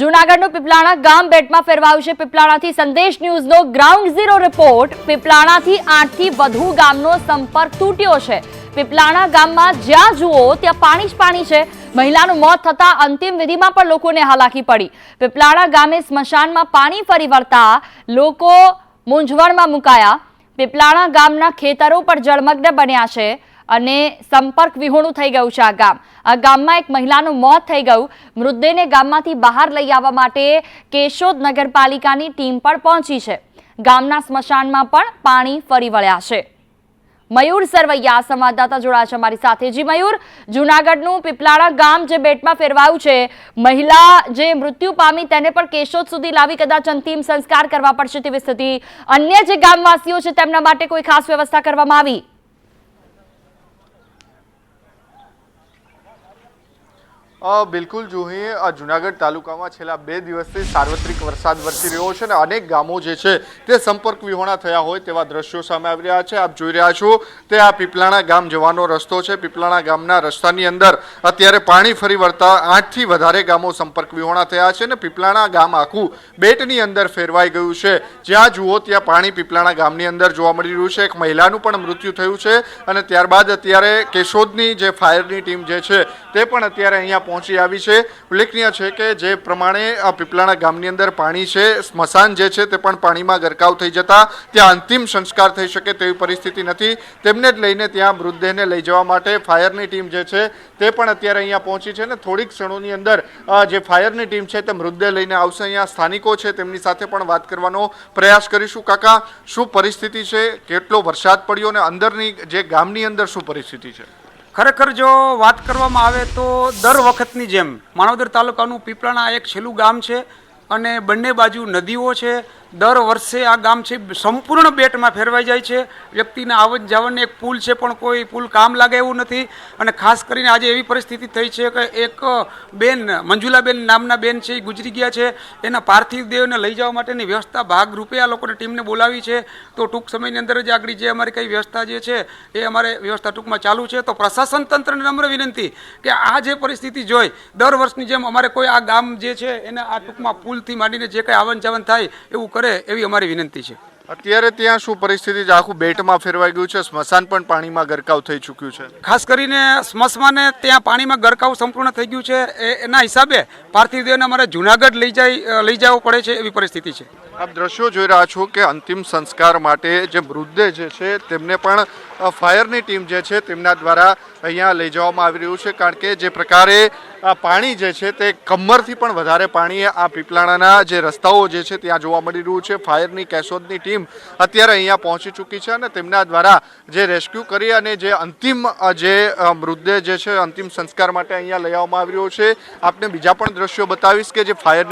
જૂનાગઢનું પીપલાણા ગામ બેટમાં ફેરવાયું છે. પીપલાણાથી સંદેશ ન્યૂઝનો ગ્રાઉન્ડ ઝીરો રિપોર્ટ. પીપલાણાથી આઠથી વધુ ગામનો સંપર્ક તૂટ્યો છે. પીપલાણા ગામમાં જ્યાં જુઓ, ત્યાં પાણી જ પાણી છે. મહિલાનું મોત થતા અંતિમ વિધિમાં પણ લોકોને હાલાકી પડી. પીપલાણા ગામે સ્મશાનમાં પાણી ફરી વળતા લોકો મૂંઝવણમાં મુકાયા. પીપલાણા ગામના ખેતરો પર જળમગ્ન બન્યા છે. અને સંપર્ક વિહોણું થઈ ગયું છે આ ગામ. આ ગામમાં એક મહિલાનું મોત થઈ ગયું. મૃતદેહને ગામમાંથી બહાર લઈ આવવા માટે કેશોદ નગરપાલિકાની ટીમ પણ પહોંચી છે. ગામના સ્મશાનમાં પણ પાણી ફરી વળ્યા છે. મયુર સરવૈયા, સંવાદદાતા જોડાયા છે અમારી સાથે. જી મયુર, જુનાગઢનું પીપલાણા ગામ જે બેટમાં ફેરવાયું છે, મહિલા જે મૃત્યુ પામી તેને પણ કેશોદ સુધી લાવી કદાચ અંતિમ સંસ્કાર કરવા પડશે તેવી સ્થિતિ અન્ય જે ગામવાસીઓ છે તેમના માટે કોઈ ખાસ વ્યવસ્થા કરવામાં આવી? બિલકુલ જોઈએ જુનાગઢ તાલુકામાં છેલ્લા બે દિવસથી સાર્વત્રિક વરસાદ વરસી રહ્યો છે અને અનેક ગામો જે છે તે સંપર્ક વિહોણા થયા હોય તેવા દ્રશ્યો સામે આવી રહ્યા છે. આપ જોઈ રહ્યા છો તે આ પીપલાણા ગામ જવાનો રસ્તો છે. પીપલાણા ગામના રસ્તાની અંદર અત્યારે પાણી ફરી વળતા આઠથી વધારે ગામો સંપર્ક વિહોણા થયા છે અને પીપલાણા ગામ આખું બેટની અંદર ફેરવાઈ ગયું છે. જ્યાં જુઓ ત્યાં પાણી પીપલાણા ગામની અંદર જોવા મળી રહ્યું છે. એક મહિલાનું પણ મૃત્યુ થયું છે અને ત્યારબાદ અત્યારે કેશોદની જે ફાયરની ટીમ જે છે તે પણ અત્યારે અહીંયા પહોંચી આવી છે. ઉલ્લેખનીય છે કે જે પ્રમાણે પીપલાણા ગામની અંદર પાણી છે, સ્મશાન જે છે તે પણ પાણીમાં ગરકાવ થઈ જતા, ત્યાં અંતિમ સંસ્કાર થઈ શકે તેવી પરિસ્થિતિ નથી. તેમને જ લઈને ત્યાં મૃતદેહને લઈ જવા માટે ફાયરની ટીમ જે છે તે પણ અત્યારે અહીંયા પહોંચી છે ને થોડીક ક્ષણોની અંદર જે ફાયરની ટીમ છે તે મૃતદેહ લઈને આવશે. અહીંયા સ્થાનિકો છે તેમની સાથે પણ વાત કરવાનો પ્રયાસ કરીશું. કાકા, શું પરિસ્થિતિ છે? કેટલો વરસાદ પડ્યો અને અંદરની જે ગામની અંદર શું પરિસ્થિતિ છે? ખરેખર જો વાત કરવામાં આવે તો દર વખતની જેમ, માણાવદર તાલુકાનું પીપળાણા એક છેલ્લું ગામ છે અને બંને બાજુ નદીઓ છે. દર વર્ષે આ ગામ છે, સંપૂર્ણ બેટમાં ફેરવાઈ જાય છે. વ્યક્તિના આવન જાવનને એક પુલ છે, પણ કોઈ પુલ કામ લાગે એવું નથી. અને ખાસ કરીને આજે એવી પરિસ્થિતિ થઈ છે કે એક બેન, મંજુલાબેન નામના બેન છે, એ ગુજરી ગયા છે. એના પાર્થિવ દેહને લઈ જવા માટેની વ્યવસ્થા ભાગરૂપે આ લોકોને ટીમને બોલાવી છે. તો ટૂંક સમયની અંદર જ આગળ જે અમારી કઈ વ્યવસ્થા જે છે, એ અમારે વ્યવસ્થા ટૂંકમાં ચાલુ છે. તો પ્રશાસન તંત્રને નમ્ર વિનંતી કે આ જે પરિસ્થિતિ જોઈ, દર વર્ષની જેમ અમારે કોઈ આ ગામ જે છે, એને આ ટૂંકમાં પુલથી માંડીને જે કંઈ આવન જાવન થાય એવું કરે એવી અમારી વિનંતી છે. અત્યારે ત્યાં શું પરિસ્થિતિ છે? આખું બેટમાં ફેરવાઈ ગયું છે સ્મશાન પણ પાણીમાં ગરકાવ થઈ ચૂક્યું છે. ખાસ કરીને સ્મશાને ત્યાં પાણીમાં ગરકાવ સંપૂર્ણ થઈ ગયું છે. એના હિસાબે પાર્થિવ દેહને અમારે જુનાગઢ લઈ જાય લઈ જવો પડે છે એવી પરિસ્થિતિ છે. આપ દ્રશ્યો જોઈ રહ્યા છો કે અંતિમ સંસ્કાર માટે જે મૃતદેહ જે છે, તેમને પણ ફાયરની ટીમ જે છે, તેમના દ્વારા અહીંયા લઈ જવામાં આવી રહ્યું છે. કારણ કે જે પ્રકારે પાણી જે છે, તે કમરથી પણ વધારે પાણી આ પીપલાણાના જે રસ્તાઓ જે છે, ત્યાં જોવા મળી રહ્યું છે. ફાયરની, કેશોદની ટીમ અત્યારે અહીંયા પહોંચી ચૂકી છે અને તેમના દ્વારા જે રેસ્ક્યુ કરી અને જે અંતિમ જે મૃતદેહ જે છે, અંતિમ સંસ્કાર માટે અહીંયા લઈ આવવામાં આવી રહ્યો છે. આપને બીજા પણ દ્રશ્યો બતાવીશ કે જે ફાયર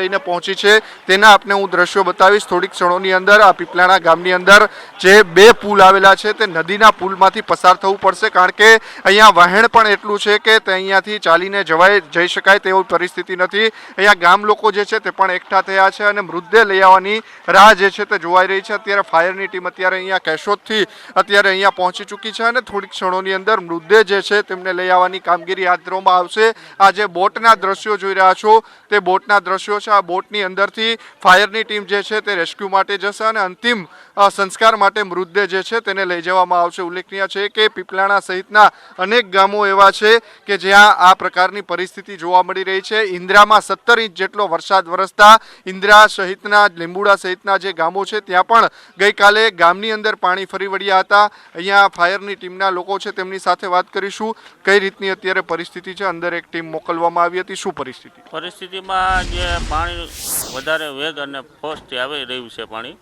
લઈને પહોંચી છે. તેના આપને હું દ્રશ્યો બતાવીશ. થોડીક ક્ષણોની અંદર આ પીપલાણા ગામની અંદર જે બે પુલ આવેલા છે તે નદીના પુલમાંથી પસાર થવું પડશે, કારણ કે અહીંયા વહેણ પણ એટલું છે કે તે અહીંયાથી ચાલીને જવાય, જઈ શકાય તેવી પરિસ્થિતિ નથી. અહીંયા ગામ લોકો જે છે તે પણ એકઠા થયા છે અને મૃતદેહ લઈ આવવાની રાહ જે છે તે જોવાઈ રહી છે. અત્યારે ફાયરની ટીમ અત્યારે અહીંયા કેશોદથી અત્યારે અહીંયા પહોંચી ચૂકી છે અને થોડીક ક્ષણોની અંદર મૃતદેહ જે છે તેમને લઈ આવવાની કામગીરી હાથ ધરવામાં આવશે. આ જે બોટના દ્રશ્યો જોઈ રહ્યા છો, તે બોટના દ્રશ્યો છે. આ બોટની અંદરથી ફાયરની ટીમ જે છે તે રેસ્ક્યુ માટે જશે અને અંતિમ સંસ્કાર માટે મૃતદેહ જે છે તેને લઈ જવામાં આવશે. ઉલ્લેખનીય છે કે પીપલાણા સહિતના અનેક ગામો એવા છે કે જ્યાં આ પ્રકારની પરિસ્થિતિ જોવા મળી રહી છે. ઇન્દ્રામાં સત્તર ઇંચ જેટલો વરસાદ વરસતા ઇન્દ્રા સહિતના, લીંબુડા સહિતના જે ગામો છે ત્યાં પણ ગઈકાલે ગામની અંદર પાણી ફરી વળ્યા હતા. અહીંયા ફાયરની ટીમના લોકો છે તેમની સાથે વાત કરીશું. કઈ રીતની અત્યારે પરિસ્થિતિ છે? અંદર એક ટીમ મોકલવામાં આવી હતી. શું પરિસ્થિતિ? પરિસ્થિતિમાં જે પાણી વધારે વેગ અને ફોર્સથી આવી રહ્યું છે પાણી,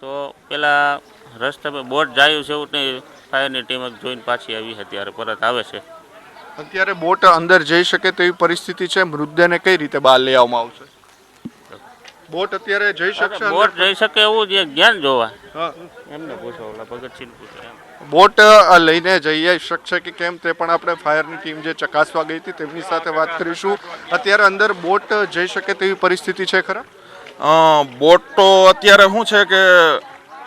તો પેલા રસ્તા પર બોટ જાય છે એવું નહીં. ફાયરની ટીમ જોઈને પાછી આવી છે ત્યારે પરત આવે છે. અત્યારે બોટ અંદર જઈ શકે તેવી પરિસ્થિતિ છે. મૃતદેહને કઈ રીતે બહાર લઈ આવવામાં આવશે? બોટ અત્યારે જઈ શકશે? બોટ જઈ શકે એવું જે જ્ઞાન જોવા. હા. એમને પૂછો ઓલા ભગતસિંહ પૂછો બોટ લઈને જઈ શકશે કે કેમ તે પણ આપણે ફાયરની ટીમ જે ચકાસવા ગઈ હતી તેમની સાથે વાત કરીશું. અત્યારે અંદર બોટ જઈ શકે તેવી પરિસ્થિતિ છે ખરા? બોટ તો અત્યારે શું છે કે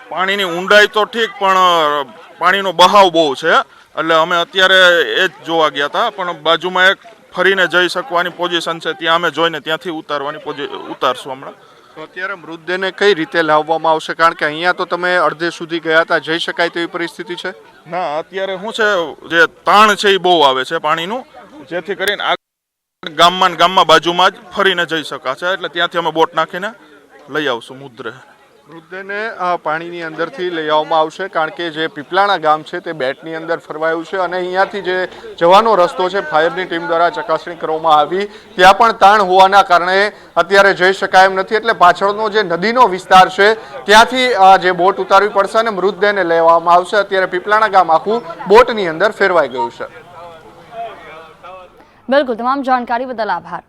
પાણીની ઊંડાઈ તો ઠીક પણ પાણીનો બહાવ બહુ છે. એટલે અમે અત્યારે એ જ જોવા ગયા હતા પણ બાજુમાં એક ફરીને જઈ શકવાની પોઝિશન છે ત્યાં અમે જોઈને ત્યાંથી ઉતારવાની ઉતારશું હમણાં. તો અત્યારે મૃતદેહને કઈ રીતે લાવવામાં આવશે? કારણ કે અહીંયા તો તમે અડધે સુધી ગયા હતા જઈ શકાય તેવી પરિસ્થિતિ છે? ના અત્યારે શું છે જે તાણ છે એ બહુ આવે છે પાણીનું. જેથી કરીને આ ગામમાં ગામમાં બાજુમાં જ ફરીને જઈ શકાશે એટલે ત્યાંથી અમે બોટ નાખીને લઈ આવશું મુદ્રે. અ, પાણીની અંદરથી લઈ આવવામાં આવશે કારણ કે જે પીપલાણા ગામ છે તે બેટની અંદર ફરવાયું છે અને અહીંયાથી જે જવાનો રસ્તો છે ફાયરની ટીમ દ્વારા ચકાસણી કરવામાં આવી. ત્યાં પણ તાણ હોવાના કારણે અત્યારે જઈ શકાય એમ નથી એટલે પાછળનો જે નદીનો વિસ્તાર છે ત્યાંથી જે બોટ ઉતારવી પડશે અને મૃતદેહને લેવામાં આવશે. અત્યારે પીપલાણા ગામ આખું બોટની અંદર ફેરવાઈ ગયું છે. બિલકુલ તમામ જાણકારી બદલ આભાર.